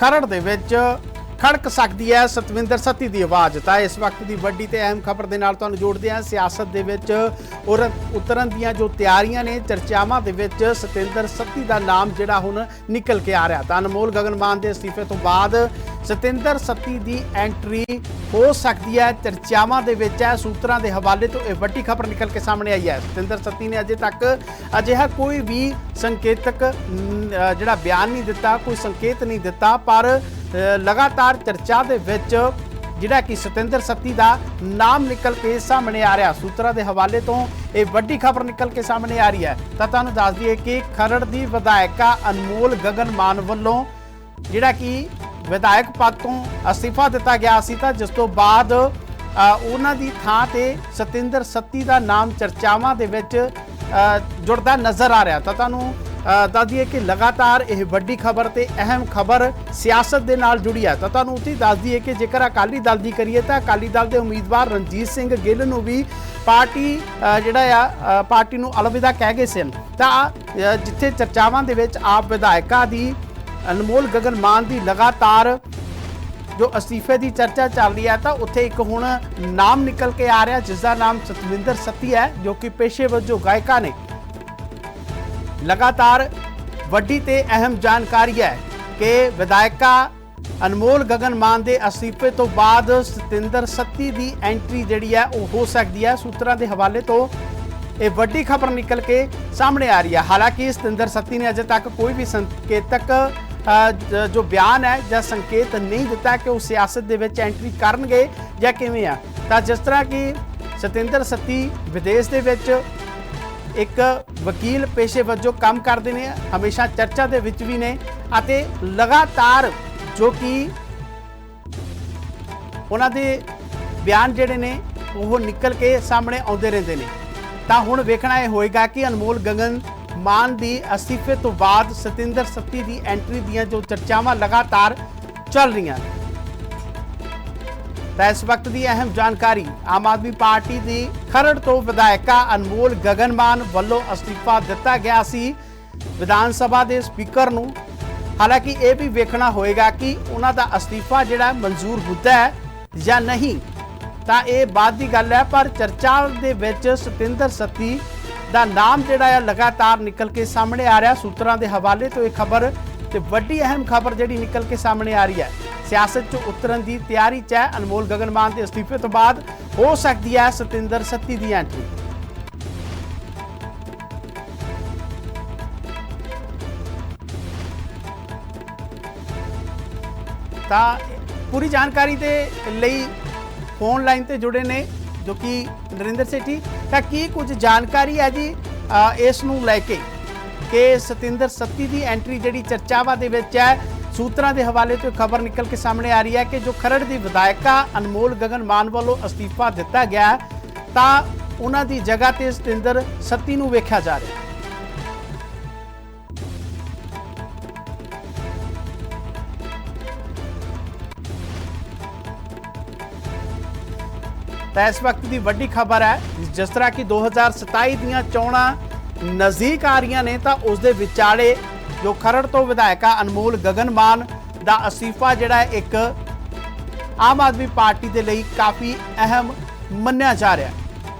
ਖਰੜ ਦੇ ਵਿੱਚ ਖੜਕ ਸਕਦੀ ਹੈ ਸਤਵਿੰਦਰ ਸੱਤੀ ਦੀ ਆਵਾਜ਼। ਤਾਂ ਇਸ ਵਕਤ ਦੀ ਵੱਡੀ ਤੇ ਅਹਿਮ ਖਬਰ ਦੇ ਨਾਲ ਤੁਹਾਨੂੰ ਜੋੜਦੇ ਹਾਂ। ਸਿਆਸਤ ਦੇ ਵਿੱਚ ਉਰ- ਉਤਰਨ ਦੀਆਂ ਜੋ ਤਿਆਰੀਆਂ ਨੇ, ਚਰਚਾਵਾਂ ਦੇ ਵਿੱਚ ਸਤਿੰਦਰ ਸੱਤੀ ਦਾ ਨਾਮ ਜਿਹੜਾ ਹੁਣ ਨਿਕਲ ਕੇ ਆ ਰਿਹਾ। ਤਾਂ ਅਨਮੋਲ ਗਗਨਮਾਨ ਦੇ ਅਸਤੀਫੇ ਤੋਂ ਬਾਅਦ ਸਤਿੰਦਰ ਸੱਤੀ ਦੀ ਐਂਟਰੀ ਹੋ ਸਕਦੀ ਹੈ। ਚਰਚਾਵਾਂ ਦੇ ਵਿੱਚ ਹੈ, ਸੂਤਰਾਂ ਦੇ ਹਵਾਲੇ ਤੋਂ ਇਹ ਵੱਡੀ ਖਬਰ ਨਿਕਲ ਕੇ ਸਾਹਮਣੇ ਆਈ ਹੈ। ਸਤਿੰਦਰ ਸੱਤੀ ਨੇ ਅਜੇ ਤੱਕ ਅਜਿਹਾ ਕੋਈ ਵੀ ਸੰਕੇਤਕ ਜਿਹੜਾ ਬਿਆਨ ਨਹੀਂ ਦਿੱਤਾ, ਕੋਈ ਸੰਕੇਤ ਨਹੀਂ ਦਿੱਤਾ, ਪਰ ਲਗਾਤਾਰ ਚਰਚਾ ਦੇ ਵਿੱਚ ਜਿਹੜਾ ਕਿ ਸਤਿੰਦਰ ਸੱਤੀ ਦਾ ਨਾਮ ਨਿਕਲ ਕੇ ਸਾਹਮਣੇ ਆ ਰਿਹਾ। ਸੂਤਰਾਂ ਦੇ ਹਵਾਲੇ ਤੋਂ ਇਹ ਵੱਡੀ ਖਬਰ ਨਿਕਲ ਕੇ ਸਾਹਮਣੇ ਆ ਰਹੀ ਹੈ। ਤਾਂ ਤੁਹਾਨੂੰ ਦੱਸ ਦਈਏ ਕਿ ਖਰੜ ਦੀ ਵਿਧਾਇਕਾ ਅਨਮੋਲ ਗਗਨ ਮਾਨ ਵੱਲੋਂ ਜਿਹੜਾ ਕਿ ਵਿਧਾਇਕ ਪਦ ਤੋਂ ਅਸਤੀਫਾ ਦਿੱਤਾ ਗਿਆ ਸੀ ਤਾਂ ਜਿਸ ਤੋਂ ਬਾਅਦ ਉਹਨਾਂ ਦੀ ਥਾਂ ਤੇ ਸਤਿੰਦਰ ਸੱਤੀ ਦਾ ਨਾਮ ਚਰਚਾਵਾਂ ਦੇ ਵਿੱਚ ਜੁੜਦਾ ਨਜ਼ਰ ਆ ਰਿਹਾ। ਤਾਂ ਤੁਹਾਨੂੰ ਅ, ਦੱਸ ਦਈਏ ਕਿ ਲਗਾਤਾਰ ਇਹ ਵੱਡੀ ਖਬਰ ਤੇ ਅਹਿਮ ਖਬਰ ਸਿਆਸਤ ਦੇ ਨਾਲ ਜੁੜੀ ਹੈ। ਤਾਂ ਤੁਹਾਨੂੰ ਉੱਥੇ ਹੀ ਦੱਸ ਦਈਏ ਕਿ ਜੇਕਰ ਅਕਾਲੀ ਦਲ ਦੀ ਕਰੀਏ ਤਾਂ ਅਕਾਲੀ ਦਲ ਦੇ ਉਮੀਦਵਾਰ ਰਣਜੀਤ ਸਿੰਘ ਗਿੱਲ ਨੂੰ ਵੀ ਪਾਰਟੀ ਜਿਹੜਾ ਆ ਪਾਰਟੀ ਨੂੰ ਅਲਵਿਦਾ ਕਹਿ ਗਏ ਸਨ। ਤਾਂ ਜਿੱਥੇ ਚਰਚਾਵਾਂ ਦੇ ਵਿੱਚ ਆਪ ਵਿਧਾਇਕਾਂ ਦੀ ਅਨਮੋਲ ਗਗਨ ਮਾਨ ਦੀ ਲਗਾਤਾਰ ਜੋ ਅਸਤੀਫੇ ਦੀ ਚਰਚਾ ਚੱਲ ਰਹੀ ਹੈ, ਤਾਂ ਉੱਥੇ ਇੱਕ ਹੁਣ ਨਾਮ ਨਿਕਲ ਕੇ ਆ ਰਿਹਾ ਜਿਸ ਦਾ ਨਾਮ ਸਤਵਿੰਦਰ ਸੱਤੀ ਹੈ, ਜੋ ਕਿ ਪੇਸ਼ੇ ਵਜੋਂ ਗਾਇਕਾ ਨੇ। ਲਗਾਤਾਰ ਵੱਡੀ ਤੇ ਅਹਿਮ ਜਾਣਕਾਰੀ ਹੈ ਕਿ ਵਿਧਾਇਕਾ ਅਨਮੋਲ ਗਗਨ ਮਾਨ ਦੇ ਅਸਤੀਫੇ ਤੋਂ ਬਾਅਦ ਸਤਿੰਦਰ ਸੱਤੀ ਦੀ ਐਂਟਰੀ ਜਿਹੜੀ ਹੈ, ਉਹ ਹੋ ਸਕਦੀ ਹੈ। ਸੂਤਰਾਂ ਦੇ ਹਵਾਲੇ ਤੋਂ ਇਹ ਵੱਡੀ ਖਬਰ ਨਿਕਲ ਕੇ ਸਾਹਮਣੇ ਆ ਰਹੀ ਹੈ। ਹਾਲਾਂਕਿ ਸਤਿੰਦਰ ਸੱਤੀ ਨੇ ਅਜੇ ਤੱਕ ਕੋਈ ਵੀ ਸੰਕੇਤਕ ਜੋ ਬਿਆਨ ਹੈ ਜਾਂ ਸੰਕੇਤ ਨਹੀਂ ਦਿੱਤਾ ਕਿ ਉਹ ਸਿਆਸਤ ਦੇ ਵਿੱਚ ਐਂਟਰੀ ਕਰਨਗੇ ਜਾਂ ਕਿਵੇਂ ਆ। ਤਾਂ ਜਿਸ ਤਰ੍ਹਾਂ ਕਿ ਸਤਿੰਦਰ ਸੱਤੀ ਵਿਦੇਸ਼ ਦੇ ਵਿੱਚ ਇੱਕ ਵਕੀਲ ਪੇਸ਼ੇ ਵਜੋਂ ਕੰਮ ਕਰਦੇ ਨੇ, ਹਮੇਸ਼ਾ ਚਰਚਾ ਦੇ ਵਿੱਚ ਵੀ ਨੇ ਅਤੇ ਲਗਾਤਾਰ ਜੋ ਕਿ ਉਹਨਾਂ ਦੇ ਬਿਆਨ ਜਿਹੜੇ ਨੇ, ਉਹ ਨਿਕਲ ਕੇ ਸਾਹਮਣੇ ਆਉਂਦੇ ਰਹਿੰਦੇ ਨੇ। ਤਾਂ ਹੁਣ ਵੇਖਣਾ ਇਹ ਹੋਏਗਾ ਕਿ ਅਨਮੋਲ ਗਗਨ ਮਾਨ ਦੀ ਅਸਤੀਫੇ ਤੋਂ ਬਾਅਦ ਸਤਿੰਦਰ ਸੱਤੀ ਦੀ ਐਂਟਰੀ ਦੀਆਂ ਜੋ ਚਰਚਾਵਾਂ ਲਗਾਤਾਰ ਚੱਲ ਰਹੀਆਂ ਨੇ। ਤਾਂ ਇਸ ਵਕਤ ਦੀ ਅਹਿਮ ਜਾਣਕਾਰੀ, ਆਮ ਆਦਮੀ ਪਾਰਟੀ ਦੀ ਖਰੜ ਤੋਂ ਵਿਧਾਇਕਾ ਅਨਮੋਲ ਗਗਨਮਾਨ ਵੱਲੋਂ ਅਸਤੀਫਾ ਦਿੱਤਾ ਗਿਆ ਸੀ। ਵਿਧਾਨ ਸਭਾ ਦੇ ਸਪੀਕਰ ਨੂੰ ਹਾਲਾਂਕਿ ਇਹ ਵੀ ਵੇਖਣਾ ਹੋਏਗਾ ਕਿ ਉਹਨਾਂ ਦਾ ਅਸਤੀਫਾ ਜਿਹੜਾ ਮਨਜ਼ੂਰ ਹੁੰਦਾ ਹੈ ਜਾਂ ਨਹੀਂ। ਤਾਂ ਇਹ ਬਾਤ ਦੀ ਗੱਲ ਹੈ, ਪਰ ਚਰਚਾ ਦੇ ਵਿੱਚ ਸਤਿੰਦਰ ਸੱਤੀ ਦਾ ਨਾਮ ਜਿਹੜਾ ਆ ਲਗਾਤਾਰ ਨਿਕਲ ਕੇ ਸਾਹਮਣੇ ਆ ਰਿਹਾ। ਸੂਤਰਾਂ ਦੇ ਹਵਾਲੇ ਤੋਂ ਇਹ ਖਬਰ ਤੇ ਵੱਡੀ ਅਹਿਮ ਖਬਰ ਜਿਹੜੀ ਨਿਕਲ ਕੇ ਸਾਹਮਣੇ ਆ ਰਹੀ ਹੈ। ਸਿਆਸਤ 'ਚ ਉਤਰਨ ਦੀ ਤਿਆਰੀ 'ਚ ਹੈ। ਅਨਮੋਲ ਗਗਨਮਾਨ ਦੇ ਅਸਤੀਫੇ ਤੋਂ ਬਾਅਦ ਹੋ ਸਕਦੀ ਹੈ ਸਤਿੰਦਰ ਸੱਤੀ ਦੀ ਐਂਟਰੀ। ਤਾਂ ਪੂਰੀ ਜਾਣਕਾਰੀ ਦੇ ਲਈ ਫੋਨ ਲਾਈਨ ਤੇ ਜੁੜੇ ਨੇ, ਜੋ ਕਿ ਨਰਿੰਦਰ ਸੇਠੀ ਤਾਂ ਕੀ ਕੁਝ ਜਾਣਕਾਰੀ ਹੈ ਜੀ ਇਸ ਨੂੰ ਲੈ ਕੇ? ਕਿ ਸਤਿੰਦਰ ਸੱਤੀ ਦੀ ਐਂਟਰੀ ਜਿਹੜੀ ਚਰਚਾਵਾਂ ਦੇ ਵਿੱਚ ਹੈ, ਸੂਤਰਾਂ ਦੇ ਹਵਾਲੇ ਤੋਂ ਖਬਰ ਨਿਕਲ ਕੇ ਸਾਹਮਣੇ ਆ ਰਹੀ ਹੈ ਕਿ ਜੋ ਖਰੜ ਦੀ ਵਿਧਾਇਕਾ ਅਨਮੋਲ ਗਗਨ ਮਾਨ ਵੱਲੋਂ ਅਸਤੀਫਾ ਦਿੱਤਾ ਗਿਆ ਤਾਂ ਉਹਨਾਂ ਦੀ ਜਗ੍ਹਾ ਤੇ ਸਤਿੰਦਰ ਸੱਤੀ ਨੂੰ ਵੇਖਿਆ ਜਾ ਰਿਹਾ ਹੈ। ਤਾਂ ਇਸ ਵਕਤ ਦੀ ਵੱਡੀ ਖਬਰ ਹੈ, ਜਿਸ ਤਰ੍ਹਾਂ ਕਿ 2027 ਦੀਆਂ ਚੋਣਾਂ ਨਜ਼ਦੀਕ ਆ ਰਹੀਆਂ ਨੇ, ਤਾਂ ਉਸ ਦੇ ਵਿਚਾਲੇ ਜੋ ਖਰੜ ਤੋਂ ਵਿਧਾਇਕਾ ਅਨਮੋਲ ਗਗਨਮਾਨ ਦਾ ਅਸਤੀਫਾ ਜਿਹੜਾ ਇੱਕ ਆਮ ਆਦਮੀ ਪਾਰਟੀ ਦੇ ਲਈ ਕਾਫੀ ਅਹਿਮ ਮੰਨਿਆ ਜਾ ਰਿਹਾ ਹੈ।